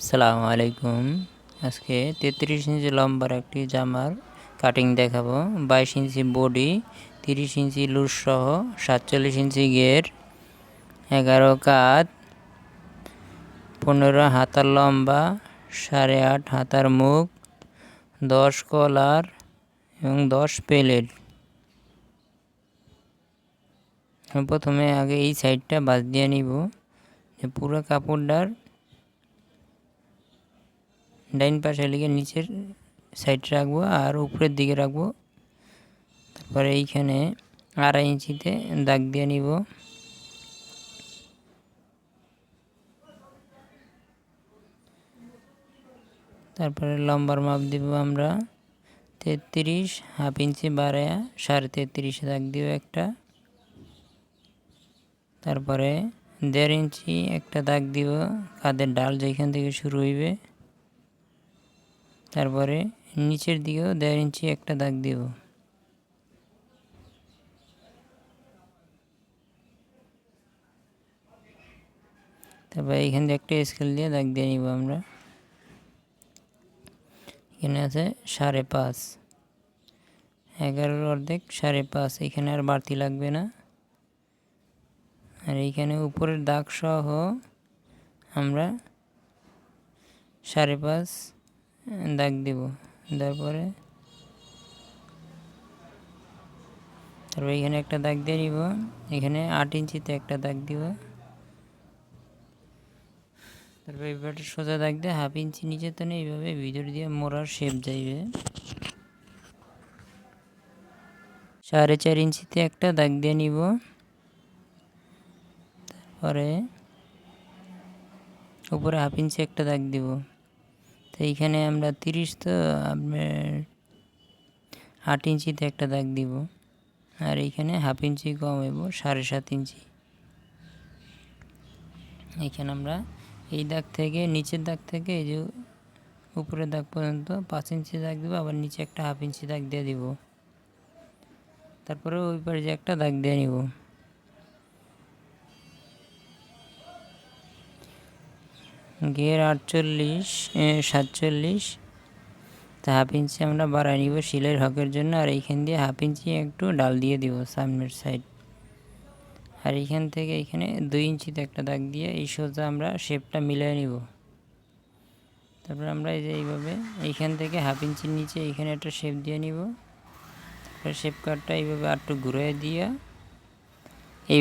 আসসালামু আলাইকুম। আজকে তেত্রিশ ইঞ্চি লম্বার একটি জামার কাটিং দেখাবো। বাইশ ইঞ্চি বডি তিরিশ ইঞ্চি লুজ সহ, সাতচল্লিশ ইঞ্চি গের এগারো কাত, পনেরো হাতার লম্বা, সাড়ে আট হাতার মুখ, দশ কলার এবং দশ প্লেট প্রথমে আগে এই সাইডটা বাদ দিয়ে নিব। যে পুরো কাপড়টার ডাইন পাশে লিখে নিচের সাইড রাখব আর উপরের দিকে রাখব। তারপরে এইখানে আড়াই ইঞ্চিতে দাগ দিয়ে নিব। তারপরে লম্বার মাপ দিব আমরা তেত্রিশ, হাফ ইঞ্চি বাড়ায়া সাড়ে তেত্রিশে দাগ দিব একটা। তারপরে দেড় ইঞ্চি একটা দাগ দিব কাদের ডাল যেখান থেকে শুরু হইবে। তারপরে নিচের দিকেও দেড় ইঞ্চি একটা দাগ দিব। তারপরে এখান দিয়ে একটা স্কেল দিয়ে দাগ দিয়ে নিব আমরা। এখানে আছে সাড়ে পাঁচ। এগারোর অর্ধেক সাড়ে পাঁচ, এখানে আর বাড়তি লাগবে না। আর এইখানে উপরের দাগ সহ আমরা সাড়ে পাঁচ দাগ দেব। তারপরে তারপরে এখানে একটা দাগ দিয়ে নিব। এখানে আট ইঞ্চিতে একটা দাগ দিব। তারপরে এইবারটা সোজা দাগ দিয়ে হাফ ইঞ্চি নিচে তো নেই, এইভাবে ভিতর দিয়ে মোড়ার শেপ যাইবে। সাড়ে চার ইঞ্চিতে একটা দাগ দিয়ে নিব। তারপরে উপরে হাফ ইঞ্চি একটা দাগ দিব। তো এইখানে আমরা তিরিশ তো আপনার আট ইঞ্চিতে একটা দাগ দিব। আর এইখানে হাফ ইঞ্চি কম হইব, সাড়ে সাত ইঞ্চি। এইখানে আমরা এই দাগ থেকে, নিচের দাগ থেকে এই যে উপরের দাগ পর্যন্ত পাঁচ ইঞ্চি দাগ দেবো, আবার নিচে একটা হাফ ইঞ্চি দাগ দিয়ে দিব। তারপরে ওই পারে যে একটা দাগ দিয়ে নিব। গিয়ার আটচল্লিশ সাতচল্লিশ। তা হাফ ইঞ্চি আমরা বাড়াই নিব শিলের হকের জন্য, আর এইখান দিয়ে হাফ ইঞ্চি একটু ডাল দিয়ে দিব সামনের সাইড আর এইখান থেকে এখানে দুই ইঞ্চিতে একটা দাগ দিয়ে এই সোজা আমরা শেপটা মিলিয়ে নিব। তারপর আমরা এই যে এইভাবে এইখান থেকে হাফ ইঞ্চির নিচে এইখানে একটা শেপ দিয়ে নিব। শেপ কাটটা এইভাবে আরটু ঘুরে দিয়ে